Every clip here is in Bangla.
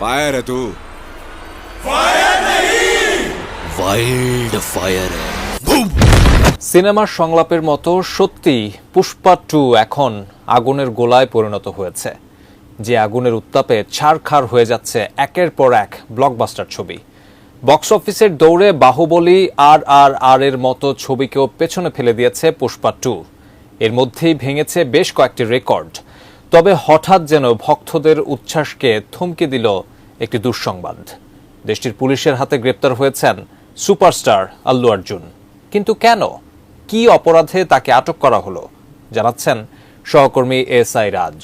फायर है तू वाइल्ड फायर है সিনেমার সংলাপের মতো সত্যি পুষ্পা টু এখন আগুনের গোলায় পরিণত হয়েছে যে আগুনের উত্তাপে ছাড়খাড় হয়ে যাচ্ছে একের পর এক ব্লকবাস্টার ছবি বক্স অফিসের দৌড়ে বাহুবলী আর আর আর এর মতো ছবিকেও পেছনে ফেলে দিয়েছে পুষ্পা টু এর মধ্যেই ভেঙেছে বেশ কয়েকটি রেকর্ড তবে হঠাৎ যেন ভক্তদের উচ্ছ্বাসকে থমকে দিল একটি দুঃসংবাদ। দেশটির পুলিশের হাতে গ্রেপ্তার হয়েছেন সুপারস্টার আল্লু অর্জুন। কিন্তু কেন? কি অপরাধে তাকে আটক করা হলো? জানাচ্ছেন সহকর্মী S I Raj.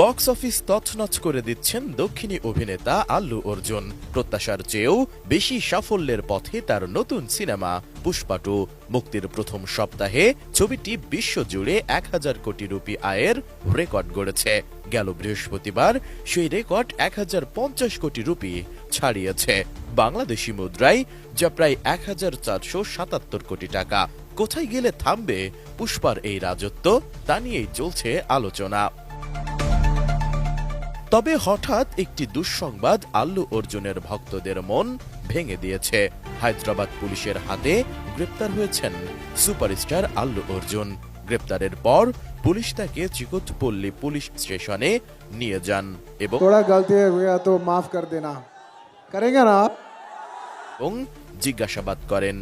Box office তছনছ করে দিচ্ছেন দক্ষিণী অভিনেতা আল্লু অর্জুন। প্রত্যাশার চেয়েও বেশি সাফল্যের পথে তার নতুন সিনেমা পুষ্পাটু মুক্তির প্রথম সপ্তাহে ছবিটি বিশ্বজুড়ে এক হাজার কোটি রুপি আয়ের রেকর্ড গড়েছে। গেল বৃহস্পতিবার সেই রেকর্ড এক হাজার পঞ্চাশ কোটি রুপি ছাড়িয়েছে। বাংলাদেশি মুদ্রায় যা প্রায় এক হাজার চারশো সাতাত্তর কোটি টাকা। কোথায় গেলে থামবে পুষ্পার এই রাজত্ব, তা নিয়েই চলছে আলোচনা। তবে হঠাৎ একটি দুঃসংবাদ আল্লু অর্জুনের ভক্তদের মন ভেঙে দিয়েছে হায়দ্রাবাদ পুলিশের হাতে গ্রেপ্তার হয়েছেন সুপারস্টার আল্লু অর্জুন গ্রেপ্তারের পর পুলিশ তাকে চিকটপল্লী পুলিশ স্টেশনে নিয়ে যান এবং थोड़ा गलती हो गया तो माफ कर देना करेंगे ना आप এবং জিজ্ঞাসাবাদ করেন